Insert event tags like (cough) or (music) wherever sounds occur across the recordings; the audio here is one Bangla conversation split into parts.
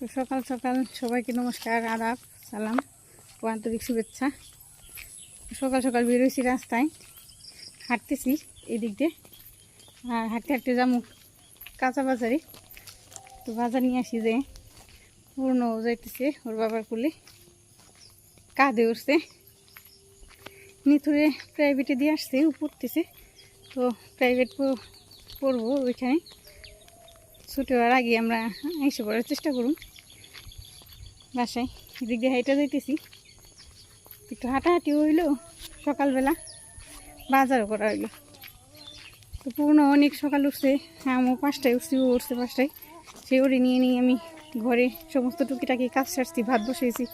তো সকাল সকাল সবাইকে নমস্কার, আদাব, সালাম ও আন্তরিক শুভেচ্ছা। সকাল সকাল বেরোইছি রাস্তায়, হাঁটতেছি এই দিক দিয়ে। আর হাঁটতে হাঁটতে যাব কাঁচা বাজারে। তো বাজার নিয়ে আসি যে পূর্ণ যাইতেছে ওর বাবার কুলে। কাঁধে উঠছে। নিথুরে প্রাইভেটে দিয়ে আসছে পড়তেছে তো প্রাইভেট পড়ব ওইখানে। ছুটি হওয়ার আগে আমরা এসে পড়ার চেষ্টা করুন বাসায়। এদিক দিয়ে হাইটা যাইতেছি। একটু হাঁটাহাঁটি হইল সকালবেলা, বাজারও করা হইল। তো পুরনো অনেক সকাল উঠছে, আমিও পাঁচটায় উঠছি, ও উঠছে পাঁচটায়। সে ওরে নিয়ে নিয়ে আমি ঘরে সমস্ত টুকিটাকি কাজ সারছি, ভাত বসেছি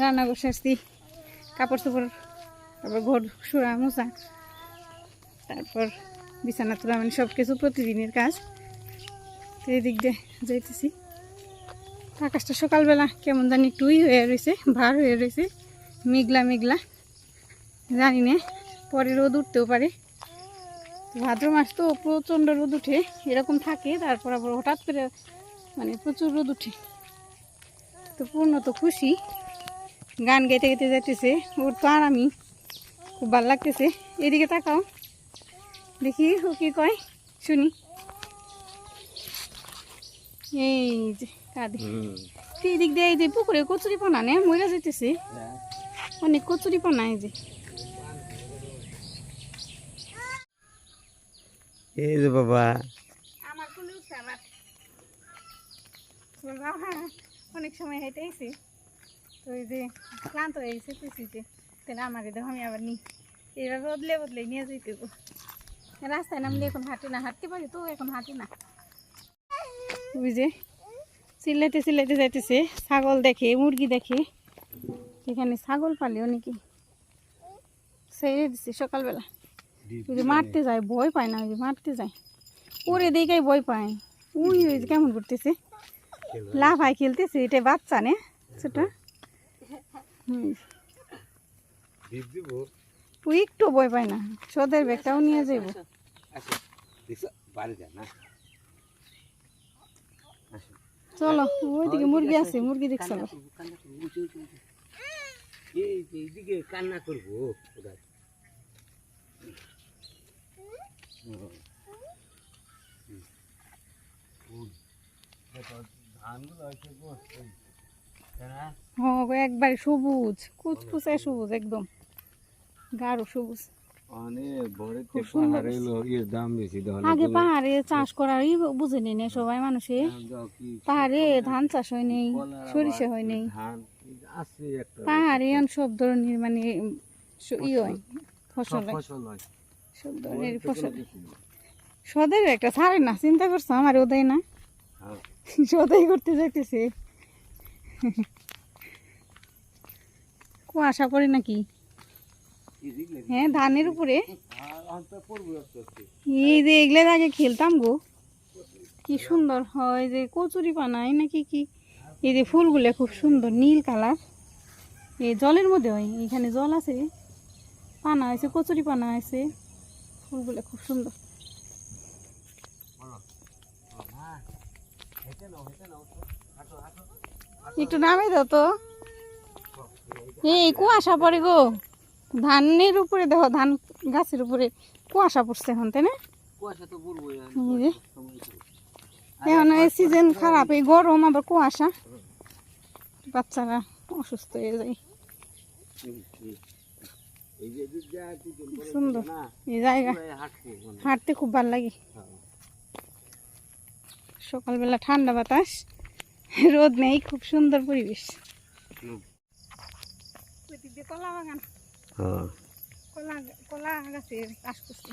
রান্না সারছি, কাপড় চোপড়, তারপর ঘর সুরা মোছা, তারপর বিছানা তোলা মানে সব কিছু প্রতিদিনের কাজ। তো এদিক দিয়ে যাইতেছি। আকাশটা সকালবেলা কেমন জানি একটু ই হয়ে রয়েছে ভার হয়ে রয়েছে মেঘলা মেঘলা। জানি না, পরে রোদ উঠতেও পারে। ভাদ্র মাস তো প্রচণ্ড রোদ উঠে, এরকম থাকে, তারপর আবার হঠাৎ করে মানে প্রচুর রোদ উঠে। তো পূর্ণ তো খুশি। গান গাইতে গাইতে যাইতেছে, ওর তো আরামই খুব ভালো লাগতেছে। এদিকে তাকাও, দেখি ও কি কয়, শুনি। এই যে। কাঁদে। তো এদিক দিয়ে এই যে পুকুরে কচুরি পানা নে মরে যেতেছে অনেক কচুরি পানা এই যে। এই যে বাবা। আমার কুলে উঠছে আমার। বাবা অনেক সময় হেঁটে এসে তো এই যে ক্লান্ত হয়ে গেছে পিছিতে তাহলে আমার দেখো আমি আবার নি। এইভাবে বদলে বদলে নিয়ে যেতে রাস্তায় নামলে এখন হাঁটে না। হাঁটতে পারি তো এখন হাঁটে না। বুঝে চিল্লাইতে চিল্লাইতে যাইতেছে ছাগল দেখে মুরগি দেখে এখানে ছাগল পালে নাকি ছেড়ে দিচ্ছে সকালবেলা যদি মারতে যায় ভয় পায় না ওই মারতে যায় ওরে দেখাই ভয় পায় উই ওই কেমন করতেছে লাফায় খেলতেছে এটা বাচ্চা নে ছোটা হুম ও একটু বই পায় না সদের ব্যাগটাও নিয়ে যাইব বাড়ি যা না চলো ওইদিকে মুরগি আছে মুরগি দেখ চলো। এইদিকে কান্না করব হ্যাঁ হ্যাঁ একবারে সবুজ কুচকুচায় সবুজ একদম। গাঢ় সবুজ। আগে পাহাড়ে চাষ করারই বুঝে নেই না সবাই মানুষে। পাহাড়ে ধান চাষ হয় নেই সরিষা হয় নেই। পাহাড়ে সব ধরনের মানে ই হয় ফসল হয়। সব ধরনের ফসল। সদের একটা ছাড়ে না চিন্তা করছ আমার ওদাই না? হ্যাঁ। (laughs) সদাই করতে যাইতেছে। কুয়াশা পড়ে নাকি? হ্যাঁ ধানের উপরে। এই যে এগুলো আগে খেলতাম গো। কি সুন্দর হয় যে কচুরি পানায় নাকি কি? এই যে ফুলগুলো খুব সুন্দর, নীল কালার। এই জলের মধ্যে হয়, এখানে জল আছে। পানা হয়েছে কচুরি পানা হয়েছে ফুলগুলো খুব সুন্দর। একটু নামে দাও তো। এই কুয়াশা পড়ে গো। ধানের উপরে দেখো ধান গাছের উপরে কুয়াশা পড়ছে এখন তাই না? এখন এই সিজন খারাপ এই গরম আবার কুয়াশা। বাচ্চারা অসুস্থ হয়ে যায়। সুন্দর। এই জায়গা মানে। হাঁটতে খুব ভালো লাগে। সকালবেলা ঠান্ডা বাতাস রোদ নেই খুব সুন্দর পরিবেশ। কলা বাগান। হ্যাঁ। কলা কলা গাছের চাষ করছি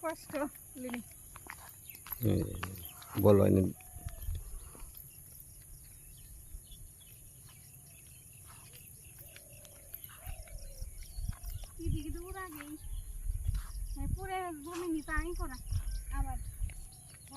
কষ্ট লিনি। বলো তো পুরা জমি নিতে আমি করা।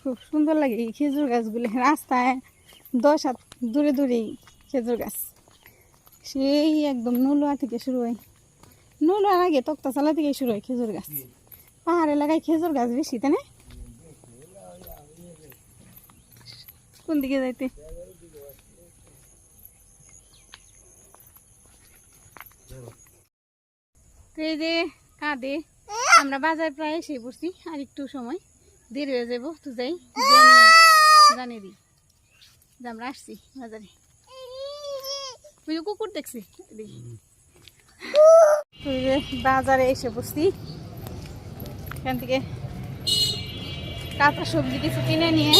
খুব সুন্দর লাগে এই খেজুর গাছগুলো। রাস্তায় দশ হাত দূরে দূরেই খেজুর গাছ। সেই একদম নলুয়া থেকে শুরু হয়। নলুয়ার আগে তক্তাশালা থেকে শুরু হয় খেজুর গাছ। পাহাড় এলাকায় খেজুর গাছ বেশি, তাই না? কোন দিকে যাইতে? এই যে কাঁদে। আমরা বাজার প্রায় এসে পড়ছি, আর একটু সময়। দেরি হয়ে যাব তো যাই। (laughs) জানিয়ে দিই। যে আমরা আসছি বাজারে। ওই যে কুকুর দেখছি এদিকে। তো এই বাজারে এসে পড়ছি এখান থেকে কাঁচা সবজি কিছু কিনে নিয়ে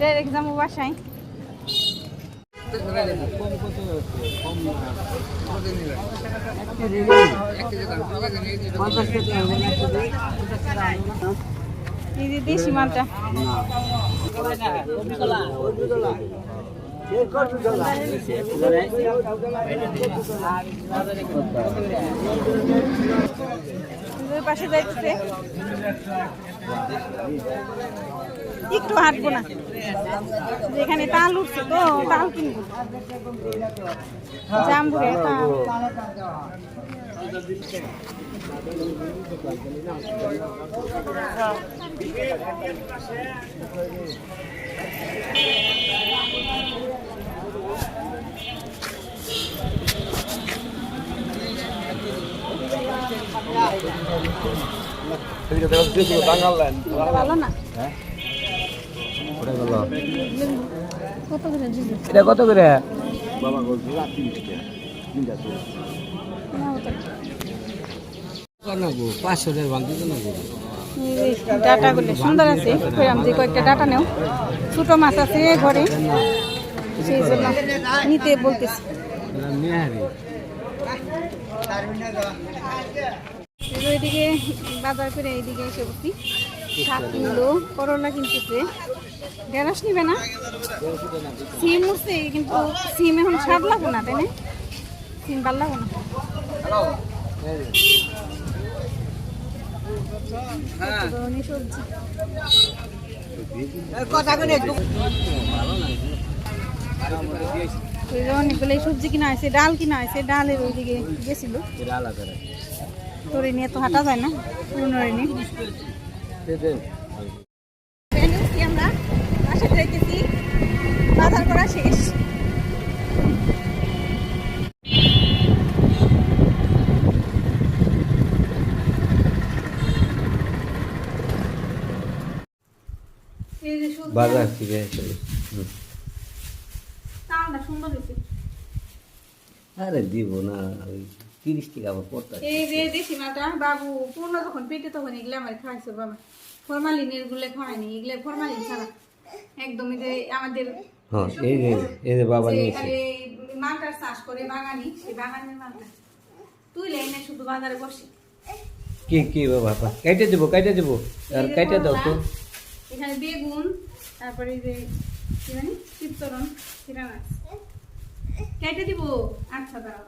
ডাইরেক্ট যাব বাসায়। কম কত কম পঞ্চাশ দেশি মালটা। ওই পাশে যাইতেছে। একটু হাঁটবো না। যেখানে তাল উঠছে তো তাল কিনবো। জাম্বুরে তাল ভালো না? দিবি এটা কত করে? ডাটাগুলো সুন্দর আছে যে কয়েকটা ডাটা নেও। ছোট মাছ আছে ঘরে সেই জন্য নিতে বলতেছি। ওইদিকে বাজার করে এইদিকে এসে বসি। শাক কিনলো করলা কিনতেছে ঢেঁড়স নিবে না? সিম উঠছে কিন্তু সিম এখন স্বাদ লাগবো না তাই না? সিম ভালো লাগবো না। সবজি অনেকগুলো কিনা হয়েছে ডাল কিনা হয়েছে ডালের ওইদিকে গেছিল। তোরে নিয়ে তো হাঁটা যায় না পুনরে নিয়ে আমরা বাসায় যাইতেছি বাজার করা শেষ। এই যে সবজি বাজার থেকে সুন্দর আরে দিব না তিরিশ টাকা আবার পড়তে এই যে দেশি মাটা বাবু পূর্ণ যখন পেটে তখন এগুলো আমার খাওয়াইছে বাবা। ফরমালিনেরগুলো খাওয়ায়নি এগুলো ফরমালিন ছাড়া। একদম এই যে আমাদের হ্যাঁ এই যে এই যে বাবা নিয়েছে। মালটার চাষ করে বাগানি সেই বাগানের মালটা। তুই লেনে শুধু বাজারে বসে। কি কি বাবা কেটে দেবো কেটে দেবো। আর এই কেটে দাও তো। এখানে বেগুন তারপরে এই যে কি জানি চিত্তরণ সেটা কেটে দিব। আচ্ছা দাঁড়াও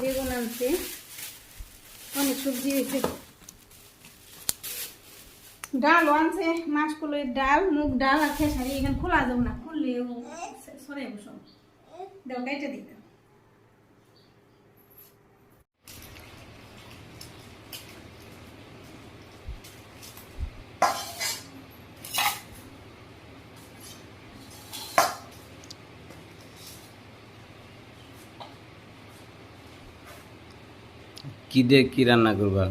বেগুন আনছে অনেক সবজি হয়েছে। ডালও আনছে মাসকলের ডাল, মুগ ডাল আর খেসারি। এখানে খোলা যাব না খুললে সরে বসো দাও, কেটে দিতে কি দিয়ে কি রান্না করবা?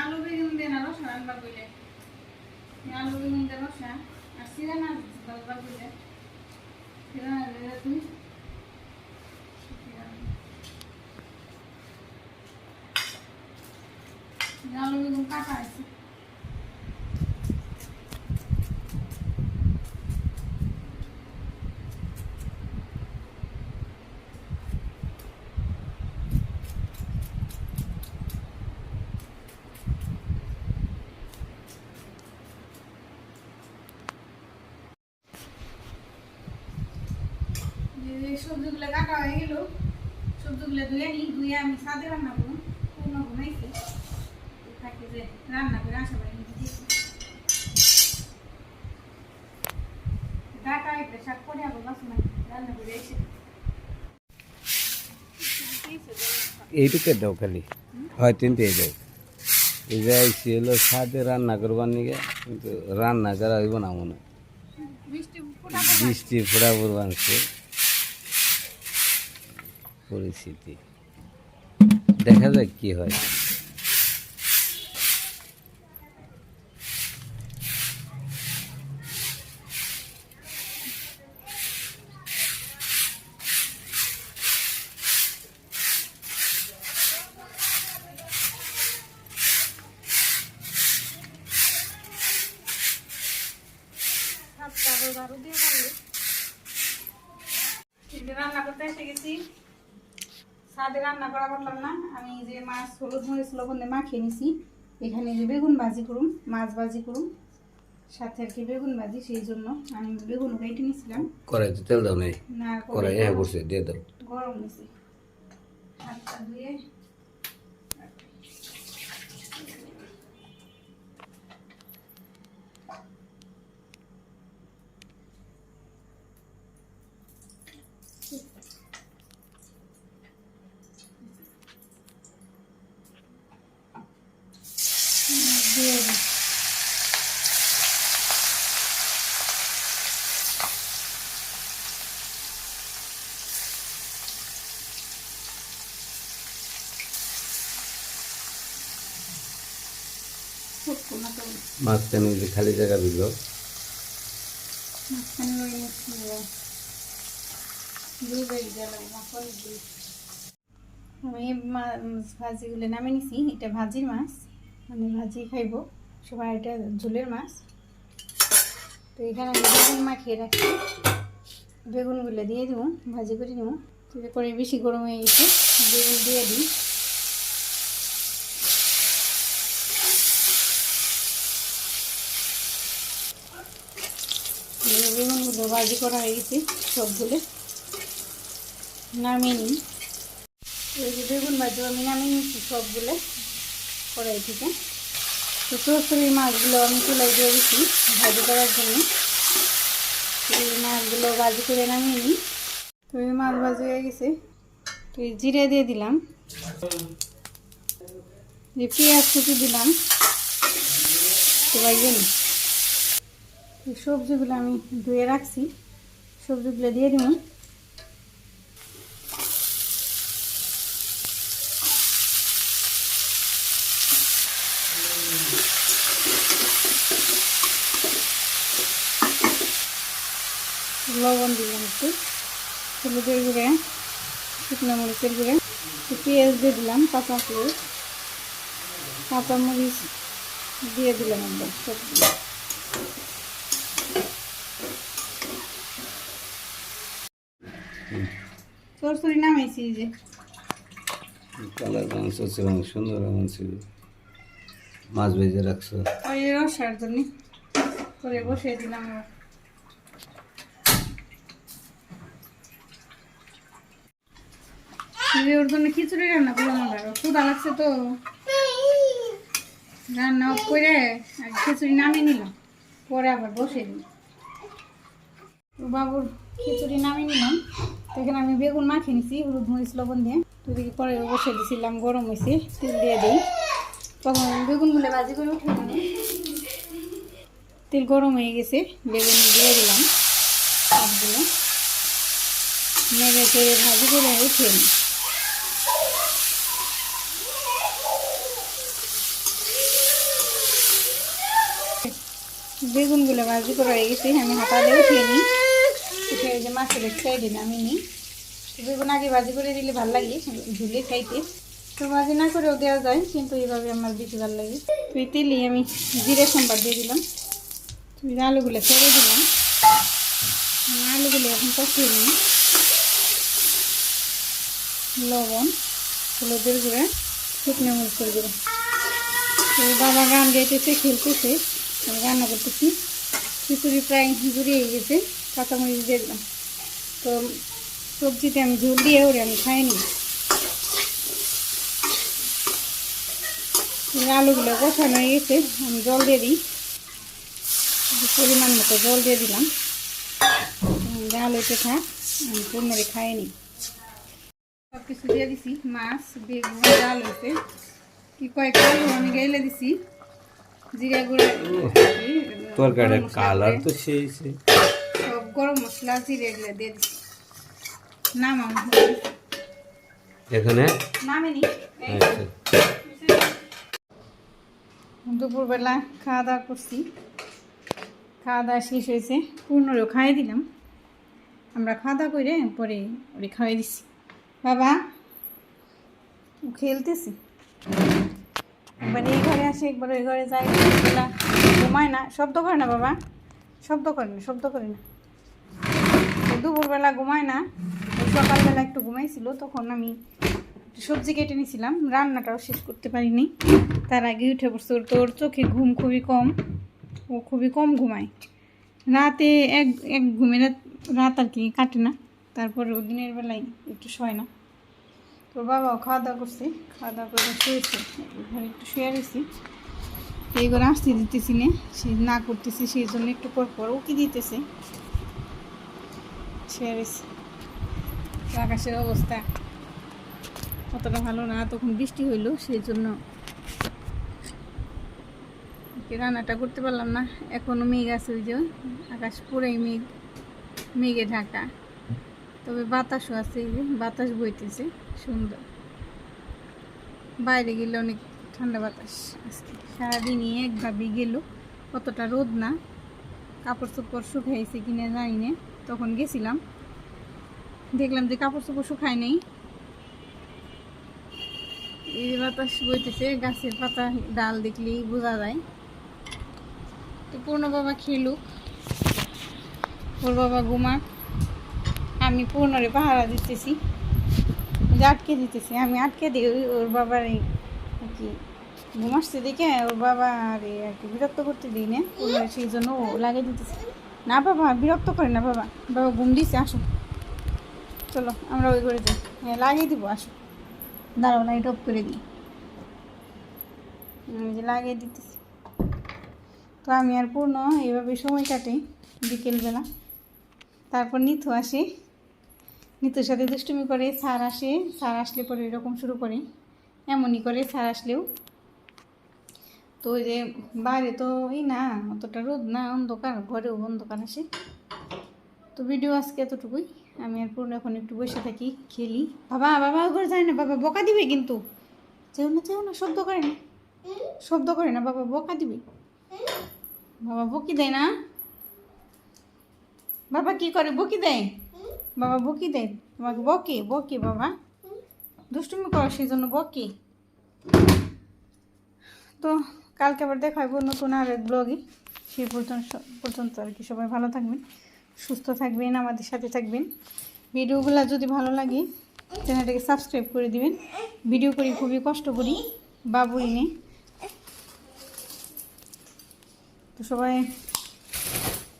আলু, বেগুন দিয়ে না রসা রান্না কইলে আলু, বেগুন দিয়ে রসা আর সিরা না রান্না কইলে সিরা না তুমি আলু, বেগুন কাটা আছে গেল সবজিগুলো ধুয়ে নিই ধুয়ে আমি সাদে রান্না করব কোনো ঘুমাইছে থাকে যে রান্না করে আসা পারি ডাটা একটা শাক করে আবার বাসন রান্না করে এসে এইটুকু দাও খালি হয় তিনটে দাও এই যে আইসি হলো সাদে রান্না করবার নিগে কিন্তু রান্না করা হইব না মনে হয়। বৃষ্টি ফোটা বৃষ্টি ফোড়া পূর্বাংশে পরিস্থিতি দেখা যাক কি হয় সাতটা বাজে আরও দিয়ে পারলে কিন্তু রান্না করতে এসে গেছি সাদে রান্না করা করলাম না। আমি যে মাছ হলুদ মরিচ লবণ দিয়ে মাখিয়ে নিছি। এখানে যে বেগুন ভাজি করুন মাছ ভাজি করুন সাথে আর কি বেগুন ভাজি সেই জন্য আমি বেগুন কেটে নিয়েছিলাম কড়াইতে তেল দাও নাই? না কড়াই হ্যাঁ বসে দিয়ে দাও। গরম নিছি হাতটা ধুয়ে দিয়ে দিই শুকনো না তো মাঝখানে যে খালি জায়গা দিল। মাঝখানে ওই মুখগুলো দুই বাড়ি গেলাম মাখন দুই আমি মাছ ভাজিগুলো নামে নিছি, এটা ভাজির মাছ মানে ভাজি খাইব। সবাই এটা ঝোলের মাছ। তো এখানে আমি বেগুন মাখিয়ে রাখছি বেগুনগুলো দিয়ে দেবো, ভাজি করে নেব। করে বেশি গরম হয়ে গেছে, বেগুন দিয়ে দিই এই বেগুনগুলো ভাজি করা হয়ে গেছে সবগুলো। নামিয়ে নিই এই যে বেগুন ভাজি আমি নামিয়ে নিচ্ছি সবগুলো কড়াই থেকে। তো চচ্চড়ির মাছগুলো আমি চুলাই দিয়ে দিচ্ছি ভাজি করার জন্য। এই মাছগুলো ভাজি করে নামিয়ে নিই। তো এই মাছ ভাজি হয়ে গেছে। তো এই জিরে দিয়ে দিলাম। পেঁয়াজ কুচি দিলাম। তো নিই সবজিগুলো আমি ধুয়ে রাখছি। সবজিগুলো দিয়ে দিব। লবণ দিলাম একটু। হলুদের গুঁড়ে, শুকনো মরিচের গুঁড়ে পেঁয়াজ দিয়ে দিলাম, কাঁচা পেঁয়াজ কাঁচা মরিচ দিয়ে দিলাম একদম সবগুলো নামাইছি এই যে। কালার মাংস ছিল সুন্দর মাংস ছিল মাছ ভেজে রাখছো। ওই রসার জন্য করে বসিয়ে দিলাম ওর জন্য খিচুড়ি রান্না করলাম আবার ক্ষুদা লাগছে তো। রান্না করে খিচুড়ি নামিয়ে নিলাম। পরে আবার বসে দিই বাবুর খিচুড়ি নামিয়ে নিলাম। তো এখানে আমি বেগুন মাখিয়ে নিছি, হলুদ মরিচ, লবণ দিয়ে। তো দিকে পরে বসে দিয়েছিলাম গরম হয়েছে তেল দিয়ে দিই। তখন বেগুনগুলো ভাজি করে উঠে তেল গরম হয়ে গেছে, বেগুন দিয়ে দিলাম। সবগুলো চেড়ে ভাজি করে উঠে নিই। বেগুনগুলো ভাজি করা হয়ে গেছে, আমি হাতা দিয়ে উঠিয়ে নিই। উঠে ওই যে মাছের সাইডে নামিয়ে নিই বেগুন আগে ভাজি করে দিলে ভালো লাগে, ঝুলে খাইতে। তো ভাজি না করেও দেওয়া যায়, কিন্তু এইভাবে আমার বেশি ভালো লাগে। তো এই তেলেই আমি জিরে সম্বার দিয়ে দিলাম। তো এই আলুগুলো ছেড়ে দিলাম। আমি আলুগুলো এখন কষিয়ে নিই। লবণ, হলুদের গুঁড়ে, শুকনো মরিচের গুঁড়ো। তো বাবা গান গাইতেছে, খেলতেছে। আমি রান্না করতেছি। খিচুড়ি প্রায় জুড়িয়ে গেছে। কাঁচামরিচ দিয়ে তো সবজিতে আমি ঝোল দিয়ে ওরে আমি খাইনি। আলুগুলো কষানো হয়ে গেছে, আমি জল দিয়ে দিই। পরিমাণ মতো জল দিয়ে দিলাম। হইতে থাক, আমি পূর্ণরে খাইনি। সব কিছু দিয়ে দিছি, মাছ, বেগুন, ডাল হয়েছে। কি কয়েকটা আলু আমি গেলে দিছি। জিরা গুঁড়া। তরকারির কালার তো সেই। গরম মশলা জিরে এগুলো দিয়ে দিছি নামাম এখানে? নামেনি। আচ্ছা। দুপুরবেলা খাওয়া দাওয়া করছি। খাওয়া দাওয়া শেষ হয়েছে। পূর্ণরেও খাইয়ে দিলাম। আমরা খাওয়া দাওয়া করে পরে ওরে খাইয়ে দিছি বাবা ও খেলতেছি। একবার এই ঘরে আসে একবার ওই ঘরে যাই ঘুমায় না। শব্দ করে না বাবা। শব্দ করে না শব্দ করে না। দুপুরবেলা ঘুমায় না। সকালবেলা একটু ঘুমাইছিল, তখন আমি সবজি কেটে নিয়েছিলাম রান্নাটাও শেষ করতে পারিনি। তার আগে উঠে পড়ছে ওর, তোর চোখে ঘুম খুবই কম। ও খুবই কম ঘুমায়। রাতে এক এক ঘুমে রাত আর কি কাটে না। তারপরে দিনের বেলায় একটু শয় না। তোর বাবাও খাওয়া দাওয়া করছে। খাওয়া দাওয়া করে শুয়েছে। ঘরে একটু শুয়ে রয়েছি। এই করে আসতে দিতেছি না। সে না করতেছি, সেই জন্য একটু পর পর ও কি দিতেছে। রয়েছে আকাশের অবস্থা অতটা ভালো না, তখন বৃষ্টি হইল সেই জন্য রান্নাটা করতে পারলাম না। এখনও মেঘ আছে ওই যে, আকাশ পুরাই মেঘ, মেঘে ঢাকা। তবে বাতাসও আছে এই যে, বাতাস বইতেছে, সুন্দর। বাইরে গেলে অনেক ঠান্ডা বাতাস আজকে। সারাদিনই একভাবেই গেল, অতটা রোদ না। কাপড় চোপড় শুকাইছে কিনা জানি না, তখন গেছিলাম। দেখলাম যে কাপড় চোপড় শুকায় নেই। এই বাতাস বইতেছে, গাছের পাতা, ডাল দেখলেই বোঝা যায়। তো পূর্ণ বাবা খেলুক। ওর বাবা ঘুমাক। আমি পূর্ণরে পাহারা দিতেছি। আটকে দিতেছি। আমি আটকে দিই ওর বাবার এই আর কি ঘুমাসছে দেখে ওর বাবা আর এই আর কি বিরক্ত করতে দিই না। সেই জন্য ও লাগিয়ে দিতেছে। না বাবা, বিরক্ত করে না বাবা। বাবা ঘুম দিছে আসো চলো, আমরা ওই করে যাই। হ্যাঁ লাগিয়ে দিব, আসো। দাঁড়াও লাইট অফ করে দিই। যে লাগিয়ে দিতেছি। তো আমি আর পূর্ণ এইভাবে সময় কাটে বিকেলবেলা। তারপর নিথু আসে। নিতুর সাথে দুষ্টুমি করে, স্যার আসে। স্যার আসলে পরে এরকম শুরু করে। এমনই করে স্যার আসলেও। তো ওই যে বাইরে তো এই না, অতটা রোদ না, অন্ধকার, ঘরেও অন্ধকার আসে। তো ভিডিও আজকে এতটুকুই। আমি আর পূর্ণ এখন একটু বসে থাকি, খেলি। বাবা বাবা ঘরে যায় না? বাবা, বকা দিবে কিন্তু। যেও না যেও না, শব্দ করে না। শব্দ করে না, বাবা, বকা দিবে। বাবা, বকি দেয় না। বাবা, কি করে? বকি দেয়? বাবা, বকি দেয়। তোমাকে বকে বকে, বাবা। দুষ্টুমি করো, সেই জন্য বকে। তো, কালকে আবার দেখা হইব নতুন আর এক ব্লগে। সেই পর্যন্ত পর্যন্ত আর কি সবাই ভালো থাকবেন। সুস্থ থাকবেন, আমাদের সাথে থাকবেন। ভিডিওগুলো যদি ভালো লাগে, চ্যানেলটাকে সাবস্ক্রাইব করে দিবেন। ভিডিও করি, খুবই কষ্ট করি বাবু এনে তো সবাই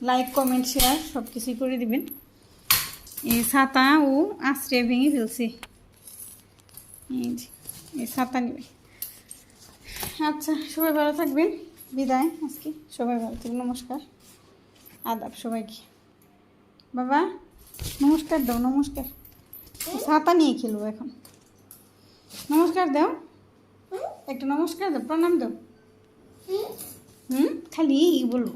লাইক কমেন্ট শেয়ার সব কিছুই করে দিবেন। এই ছাতা ও আশ্রয় ভেঙে ফেলছে। এই ছাতা নেবে। আচ্ছা সবাই ভালো থাকবেন। বিদায় আজকে। সবাই ভালো থাকবেন। নমস্কার। আদাব সবাইকে। বাবা, নমস্কার দাও, নমস্কার। ছাতা নিয়ে খেলব এখন। নমস্কার দাও। একটা নমস্কার দাও, প্রণাম দাও। হুম, খালি বলব।